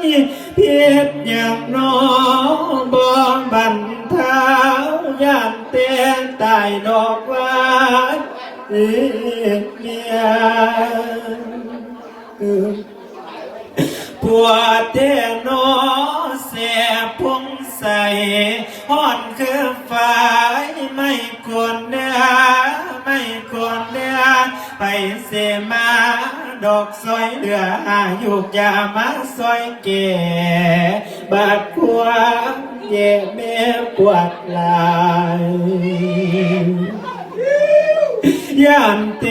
เพียรอย่างน้องบองบันเท้ายามเตียนตายดอกไม้เมียปวดเทนอเสียพงใส่ห่อนคือฝ่ายไม่ควรเนื้อไม่ควรเนื้อไปเสมา ดอกซอยเหลืออายุกยามาซอยเก่บาดพวงเย่เมปวดหลายยามเต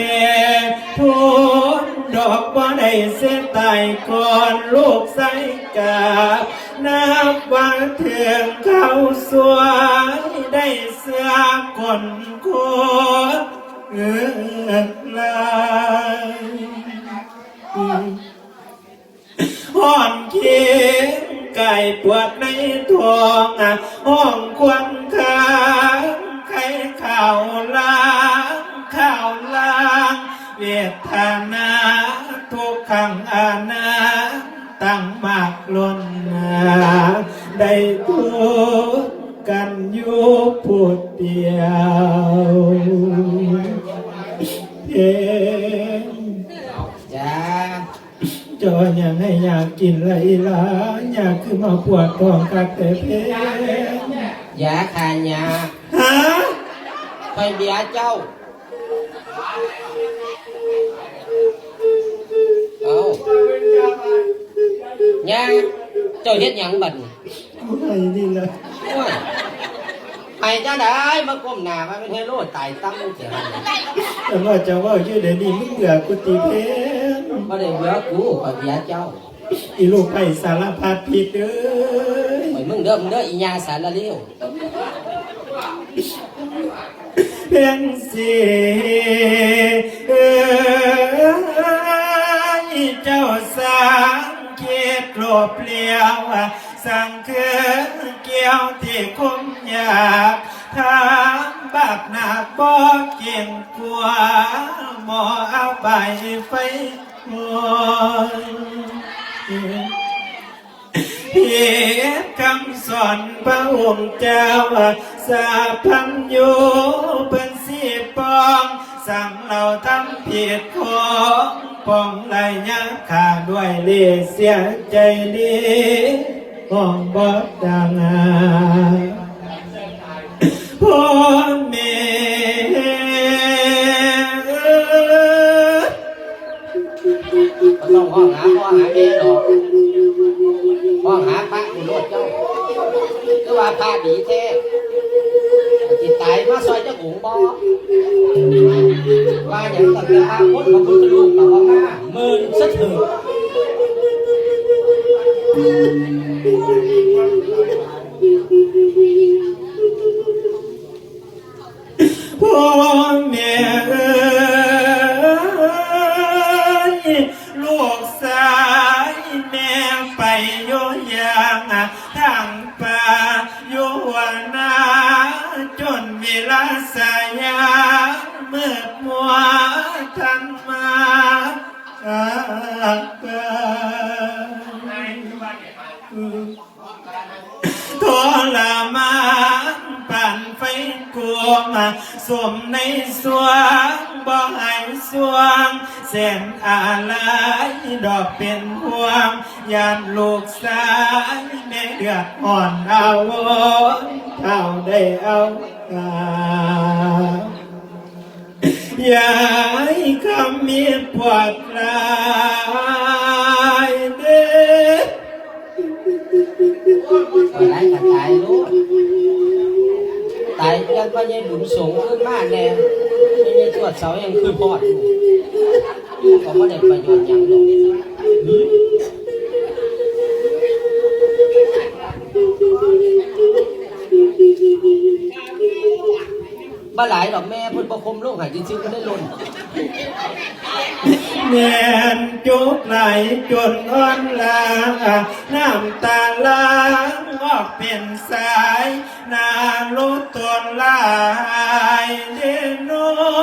ทุนดอกบ่ได้เส้นตายก่อนลูกใส่กานับวันถึงเขาสวยได้เสื้อคนโคตรเออลาย ห้องเคียงไก่ ปวดในท้องห้องควันค้างไข่ข่าวล้างข่าวล้างเวทนาทุกขังอานาตั้งมากล้นนาได้ทุกกันอยู่พูดเดียวเพลงจ้าจอยังให้อยากกินไรล่ะ ยากขึ้นมาปวดท้องกักแต่เพลงยาคายาฮะคอยเบียร์เจ้า เอายาเจ้าเฮ็ดหยังบัดนี้กูไห้นี่ละโอ้ยไปจ้าได้มาก้มหน้ามาเป็นเฮโร่ตายตั้งเสียงแต่ว่าจะว่าอยู่เดี๋ยวนี้มึงเบื่อกูตีเพลงบ่ได้เบื่อกูคอยเบียร์เจ้า อีลูกไปสารพัดผิดเอ้ยคอยมึงเด้อมึงเด้ออีญาสารละเลวเพลงสีเอ้ยเจ้าสังเกตโลบเลี้ยวสังเคือเกี่ยวที่คมอยากถามบาปหนักบ่เกี่ยงกลัวหมอเอาไปไฟมอน เพียรคำสอนพระองค์เจ้าสาพังอยู่เป็นสีปอง สั่งเราทำผิดของปองไรยักขาด้วยเลเสียใจดีห้องบอดังา ต้องห้องหาพ่อหาแม่ดอกห้องหาพระกูโลดเจ้าคือว่าพระดีแท้จิตตายมาซอยเจ้าหุงบ่ว่าอย่างตั้งแต่พระพุทธพระพุทธรูกับพระมาหมื่นสะเถิดพ่อแม่ ทางป่าโยหัวนาจนเวลาสายามืดมัวทันมาจานปั่นไฟกัวงสวมในสวงบ่หายสวงแสนอะไรดอกเป็นพวงยานลูกสายแม่เดือดอ่อนเอาวนเท่าได้เอากาอย่าให้คำมีปวดร้า ว่ายยังก็ยังบุญสงขึ้นมาแน่ไม่ได้ตรวจเสายังคือพอดอยู่ก็ไม่ได้ประโยชน์อย่างหรอกบ่หลายดอกแม่พุ่นประคมลูกหายจริงๆก็ได้ล้นแน่นจุกไหลจนอ่อนลาน้ำตาลา เป็นสายนางรู้ตนลาย